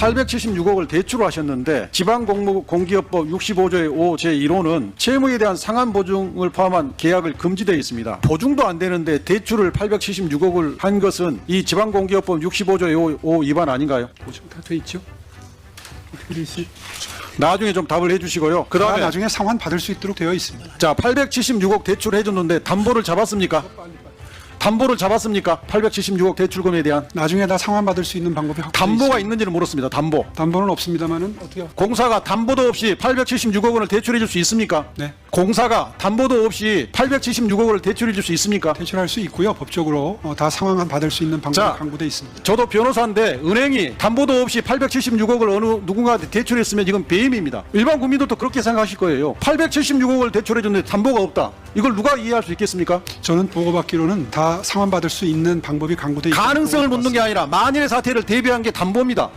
876억을 대출을 하셨는데 지방공기업법 65조의 5 제1호는 채무에 대한 상한 보증을 포함한 계약을 금지되어 있습니다. 보증도 안 되는데 대출을 876억을 한 것은 이 지방공기업법 65조의 5, 5 위반 아닌가요? 보증 다 돼 있죠. 어떻게 돼 있어요? 나중에 좀 답을 해주시고요. 그다 다음에 나중에 상환 받을 수 있도록 되어 있습니다. 자 876억 대출해줬는데 담보를 잡았습니까? 담보를 잡았습니까? 876억 대출금에 대한 나중에 다 상환 받을 수 있는 방법이 확보돼 담보가 있습니다. 있는지는 물었습니다. 담보. 담보는 없습니다만은 어떻게 공사가 담보도 없이 876억 원을 대출해 줄 수 있습니까? 네. 공사가 담보도 없이 876억 원을 대출해 줄 수 있습니까? 대출할 수 있고요. 법적으로 어, 다 상환 받을 수 있는 방법이 자. 강구돼 있습니다. 저도 변호사인데 은행이 담보도 없이 876억을 어느 누군가한테 대출했으면 이건 배임입니다. 일반 국민들도 그렇게 생각하실 거예요. 876억을 대출해 줬는데 담보가 없다. 이걸 누가 이해할 수 있겠습니까? 저는 보고받기로는 다 상환 받을 수 있는 방법이 강구돼 있다. 가능성을 묻는 게 아니라 만일의 사태를 대비한 게 담보입니다.